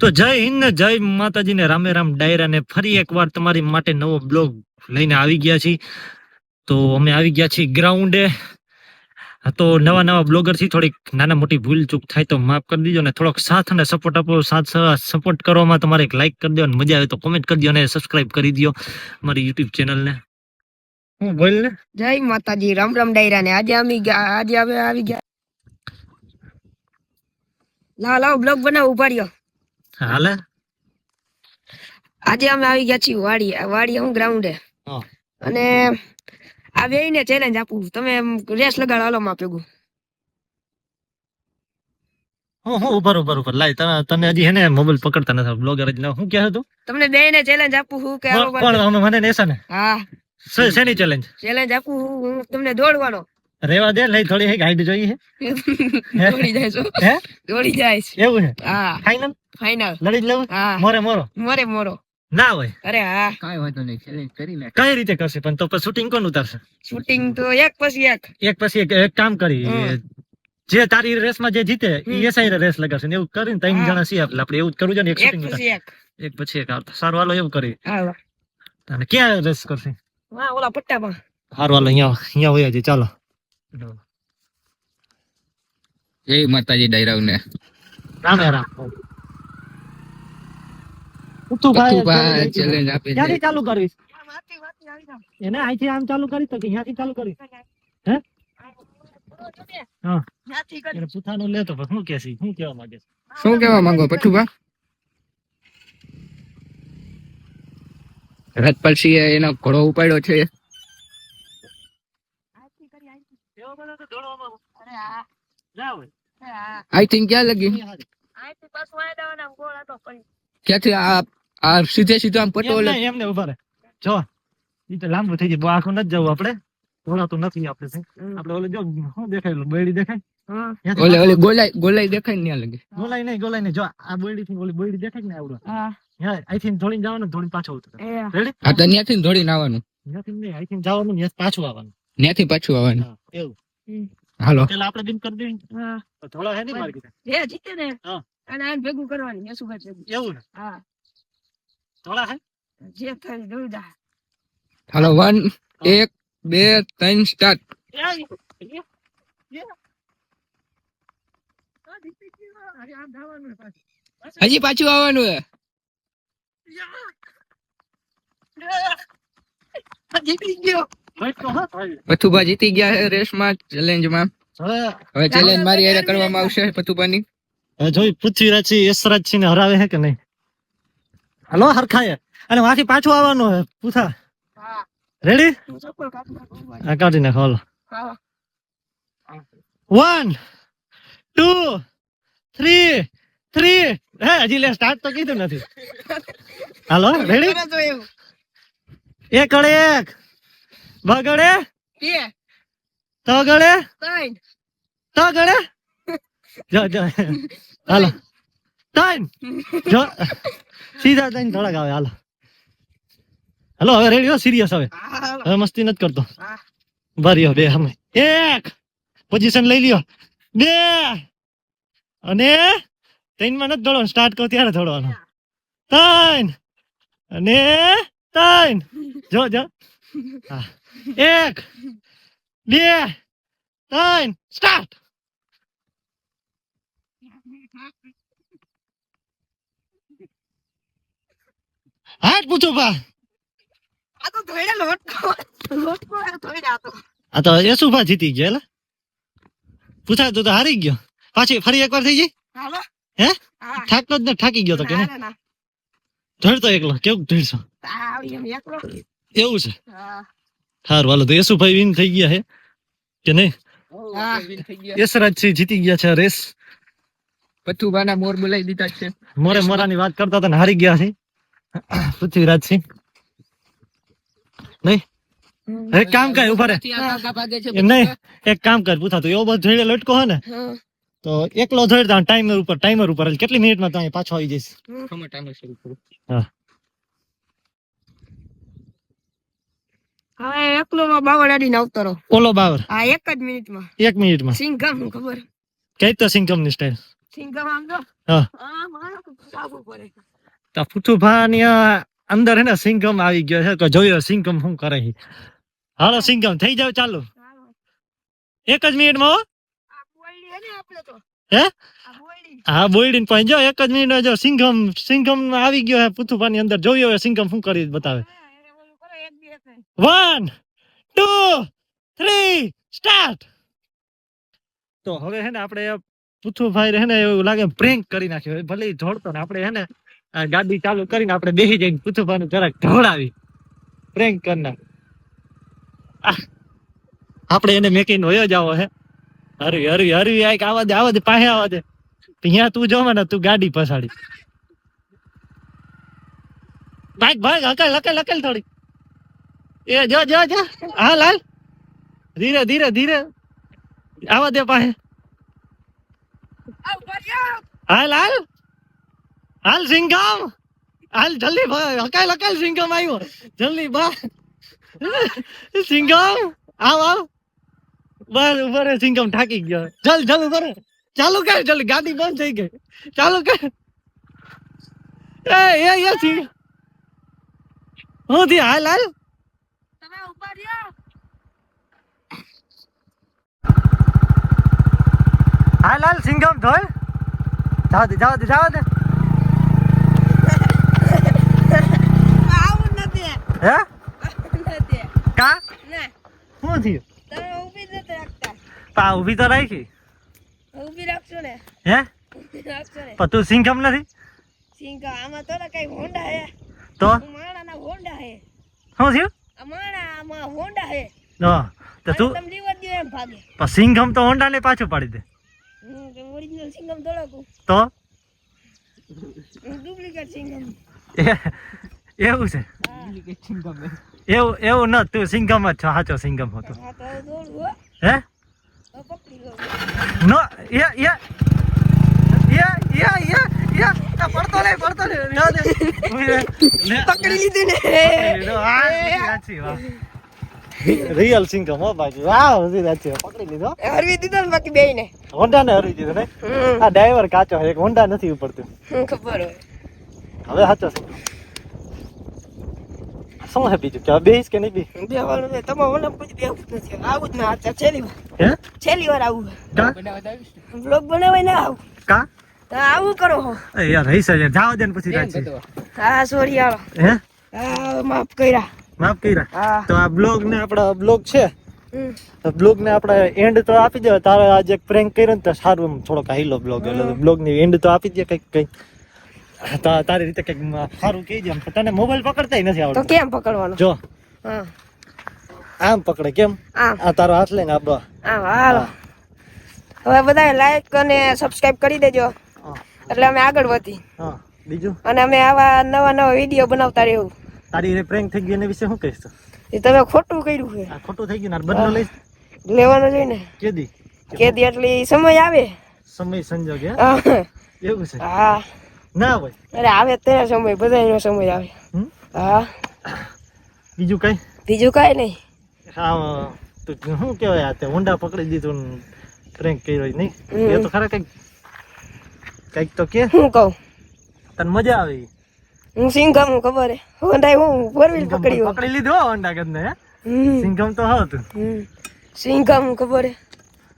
તો જય હિન્દ જય માતાજી ને રામે રામ ડાયરા ને ફરી એકવાર તમારી માટે નવો બ્લોગ લઈને આવી ગયા છીએ. તો અમે આવી ગયા છીએ ગ્રાઉન્ડે. તો નવા નવા બ્લોગરથી થોડીક નાના મોટી ભૂલ ચૂક થાય તો માફ કરી દીજો ને થોડોક સાથ અને સપોર્ટ આપો. સાથ સપોર્ટ કરવામાં તમારે એક લાઈક કરી દો અને મજા આવે તો કોમેન્ટ કરી દો અને સબસ્ક્રાઇબ કરી દો અમારી યુટ્યુબ ચેનલ ને. હું બોલ ને? જય માતાજી, રામ રામ ડાયરા ને. આજે અમે આજે અમે આવી ગયા. લાવ લાવ, બ્લોગ બનાવ, ઊભા રહ્યો. હાલે? આજે અમે આવી ગયા છીએ વાડી વાડી હું. ગ્રાઉન્ડે અને આ બેયને ચેલેન્જ આપું તમે રેસ લગાડો હાલો માં ભેગું હું હું ઉપર ઉપર ઉપર લાય તમે તને હજી હેને મોબાઈલ પકડતા નથી. બ્લોગર જ ના હું કહે તું તમને બે ને ચેલેન્જ આપું હું કે કોણ મને નેસા ને હા શેની ચેલેન્જ ચેલેન્જ આપું હું હું તમને દોડવાનો. રેવા દે લઈ થોડી હે ગાઈડ જોઈએ હે. દોડી જાય છો હે? દોડી જાય છે. એવું છે હા. ફાઈનલ ફાઈનલ લડી જ લેવું? હા. મોરે મોરો? મોરે મોરો. ના હોય. અરે હા. કાંઈ વાંધો નહીં ચેલેન્જ કરી નાખ કઈ રીતે કરશે? પણ તો શૂટિંગ કોણ ઉતારશે? શૂટિંગ તો એક પછી એક. એક પછી એક એક કામ કરી. જે તારી રેસમાં જે જીતે એ એસઆઈ રેસ લગાડશે. ને એવું કરીને ત્રણ. જણા છીએ આપણે. આપણે એવું જ કરવું છે ને એક શૂટિંગ પછી એક. પછી એક. સારું હાલો એવું કરી હા અને ક્યાં રેસ કરશે? હા ઓલા પટ્ટામાં. સારું હાલો અહીંયા અહીંયા હોય છે ચાલો. જય માતાજી ડાયરાવને. રામે રામ તું પથ્થુભાઈ ચેલેન્જ આપે છે. ક્યાંથી ચાલુ કરીશ. એને અહીંથી આમ ચાલુ કરી તો કે અહીંયાથી ચાલુ કરી? હે? હા. એને શું કે છે? શું કહેવા માંગે શું કેવા માંગો? પઠુભા? રજપાલસિંહે એનો ઘોડો ઉપાડ્યો છે આથી કરી, આથી. એવો બધો તો દોડવામાં અરે હા, ના હોય અરે હા. આઈ થિંક ક્યાં લગી આથી પાછું દેવાના આમ ગોળ હતો પછી. ક્યાંથી આ આ સીધે સીધો આમ પટ્ટો એમને ઊભા રહે. જો ઈ તો લાંબુ થઈ જાય આખું નથી જવું આપણે. દોડાતું નથી આપણે આપણે ઓલે જો શું દેખાય બેડી દેખાય? ઓલે ઓલે ગોલાઈ ગોલાઈ દેખાય ને લગી. ગોલાઈ નહીં ગોલાઈ નહીં. જો આ બેડી થી ઓલી બેડી દેખાય ને આવડો? હા. અહીંથી ધોળીને જવાનું ધોળીને પાછો ઉતરે રેડી આ તો ત્યાંથી ધોડીને આવવાનું. અહીંયાથી નહીં અહીંથી જવાનું ને પાછું આવવાનું. ત્યાંથી પાછું આવવાનું. એવું. હાલો. પેલા આપણે બિન કરી દઈએ હા. થોડા હે ને મારી કીધા જે જીતે ને હા. અને આને ભેગું કરવાની યશુભાઈ ભેગું. એવું ને? હા. થોડા હે? જે થઈ જા. હાલો વન એક બે ત્રણ સ્ટાર્ટ. હા. હજી પાછું આવવાનું હે જીતી ગયો. હા પથુભા જીતી ગયા રેસમાં ચેલેન્જમાં હવે ચેલેન્જ મારી હારે કરવામાં આવશે પથુભાની. જોઈ પૃથ્વીરાજ છે યશરાજ છે ને હરાવે છે કે નહીં? હલો હરખાય અને વાથી પાછું આવવાનું હે પૂથા. રેડી હું કાઢી નાખું હાલો. વન ટુ થ્રી થ્રી હે હજી લે સ્ટાર્ટ તો કીધું નથી. હાલો રેડી એક ગળે એક. બગડે બે. તો ગળે ત્રણ. તો ગળે જો જો. હાલો. ત્રણ. જો. સીધા ત્રણ થોડાક આવે હાલો. હાલો હવે રેડિયો સિરિયસ હવે. હવે મસ્તી નથી કરતો. ભર્યો બે અમે. એક. પોઝિશન લઈ લ્યો. બે. અને ત્રણમાં નથી દોડવાનું સ્ટાર્ટ કરો ત્યારે દોડવાનું ત્રણ. અને ત્રણ. જો જો. હા. એક બે ત્રણ સ્ટાર્ટ હાથ પૂછો બા આ તો ધોઈને લોટકો. આ તો જીતી ગયો એટલે? પૂછાય તો હારી ગયો. પાછી ફરી એકવાર થઈ ગઈ હે? થાકતો જ ને થાકી ગયો તો કે. ધડતો એકલો. કેવું ધડશો એવું છે. હા. વાલો તો યશુભાઈ વિન થઈ ગયા હે કે નહીં? હા. યશરાજ સિંહ જીતી ગયા છે રેસ પથુભાના મોર બોલાવી દીધા છે. મોરે મોરાની વાત કરતા હતા હારી ગયા છે. પૃથ્વીરાજ સિંહ. નહીં? એક કામ કર ઊભા રે નહીં એક કામ કર પૂછા તો એવો બધો ધોઈને લટકો હે ને. તો એકલો તા ટાઈમર ઉપર ટાઈમર ઉપર કેટલી મિનિટમાં તો અહીં પાછો આવી જઈશ? ટાઈમર શરૂ કરું. હવે એકલો માં બાવળ અડીને આવતો રહો. ઓલો બાવર એક જ મિનિટમાં. એક મિનિટમાં. સિંઘમ ખબર? કઈ તો સિંકમની સ્ટાઈલ સિંઘમ આમ હા. પડે. તો અંદર હે ને સિંઘમ આવી ગયો છે. તો જોયો સિંઘમ શું કરે છે. હાલો સિંઘમ થઈ જાવ ચાલુ. એક જ મિનિટમાં હો. હે ને હે? હા બોયડીને પણ જો એક જ મિનિટ જો સિંઘમ સિંઘમ આવી ગયો છે પુથુભાની અંદર. જોયો હવે સિંગમ શું કરી બતાવે હા, એને ઓલું કરો, એક બે એક. વન ટુ થ્રી સ્ટાર્ટ તો હવે હે ને આપણે પુથુભાઈ હે ને એવું લાગે પ્રેન્ક કરી નાખ્યો ભલે ઈ ને આપણે હે ને ગાડી ચાલુ કરીને આપણે બેસી જઈને પુથુભાઈ જરાક ઢોળાવી. પ્રેન્ક કરના આપણે એને મેકીને વયો જાવો હે. હરી હરી હરી આઈક આવા દે આવા દે પાસે આવા દે અહીંયા તું જો ને તું ગાડી પછાડી. ભાગ ભાગ, હકલ હકલ હકલ થોડી. એ જો જો જો. હા લાલ. ધીરે ધીરે ધીરે. આવા દે પાસે. આવ, કર્યો. હાલ હાલ હાલ સિંગમ. હાલ જલ્દી ભાઈ હકાલ હકાલ સિંગમ આવ્યો. જલ્દી બા સિંગમ આવ આવ. બસ ઊભા રે સિંગમ થાકી ગયો. જલ જલ ઊભા રે ચાલુ કર જલ્દી ગાડી બંધ થઈ ગઈ. ચાલુ કર. એ એ એ સિંગ. હું થી હાલ હાલ હાલ હાલ સિંગમ ધોલ. જાવ દે જાવ દે જાવ દે. આવું નથી. હે? નથી. કા? ના. શું થયું? તમે ઊભી જ રાખતા. પા ઊભી તો રાખી. ઊભી રાખશો ને? હે? રાખશો ને? પણ તું સિંગમ નથી? સિંગમ આમાં થોડા કઈ હોન્ડા હે. તો? માણાના હોન્ડા હે. શું થયું? હોન્ડા હે હા તો તું તમે લીવર દો એમ ભાગે પણ સિંગમ તો હોન્ડા ને પાછું પાડી દે હું કે ઓરિજિનલ સિંગમ થોડાક તો ડુપ્લિકેટ એવું છે એવું એવું ન તું સિંઘમ જ છો સાચો સિંઘમ હતો હા નો યા યા યા એ એ પડતો પકડી લીધી ને. પકડી લીધો. હા, રિયલ સિંગમ હો બાકી વાહ હજી રાચી પકડી લીધો હરવી દીધો ને બાકી બેય ને હોન્ડા ને હરવી દીધો ને? આ ડ્રાઈવર કાચો એક હોન્ડા નથી ઉપડતું. ખબર હોય. હવે સાચો છે. શું હે બીજું? કે બેહીશ કે નહીં બી બેવાનું ને તમારે ઓલા પછી બેવું જ નથી. આવું જ ના આ છેલ્લી વાર. હે? છેલ્લી વાર આવું બ્લોગ બનાવાય ના આવું. કા? આવું કરો હો. એ યાર રહી સજે જાવ દે ને પછી રાખી હા સોરી હાલો હે? હા માફ કર્યા. માફ કર્યા? હા. તો આ બ્લોગ ને આપડા બ્લોગ છે? બ્લોગ ને આપણે એન્ડ તો આપી દે તારે આજે એક પ્રેન્ક કર્યો ને તો સારું એમ થોડોક હાઈલો બ્લોગ. એટલે બ્લોગની એન્ડ તો આપી દે કંઈક કંઈક. તારી રીતે કંઈક સારું કહી દે તને મોબાઈલ પકડતા નથી આવડતો. કેમ પકડવાનો? જો. હા. આમ પકડે કેમ? આમ. આ તારો હાથ લઈને આ હવે બધા લાઈક અને સબસ્ક્રાઇબ કરી દેજો. એટલે અમે આગળ વધી. હા બીજું? અને અમે આવા નવા નવા વીડિયો બનાવતા રહેવું. તારી પ્રેન્ક થઈ ગઈ એના વિશે શું કહીશ એ તમે ખોટું કર્યું છે. આ ખોટું થઈ ગયું ને બદલો લઈશ. લેવાનું જોઈએ ને. કેદી? કેદી એટલે સમય આવે. સમય સંજોગ હે? એવું છે? હા. ના હોય. અરે આવે ત્યારે સમય બધાનો સમય આવે. હા. બીજું કઈ? બીજું કઈ નહીં. હા તો શું કહેવાય આ તે હોન્ડા પકડી દીધું ને પ્રેન્ક કર્યો નહીં. એ તો ખરા કંઈક કંઈક તો કે. હું કહું? તને મજા આવી? હું સિંગમ હું ખબર હે. હોન્ડા હું ફોર વ્હીલ પકડી પકડી લીધો હો હોન્ડા કદને હે? હમ. સિંઘમ તો હતું. સિંગમ ખબર હે.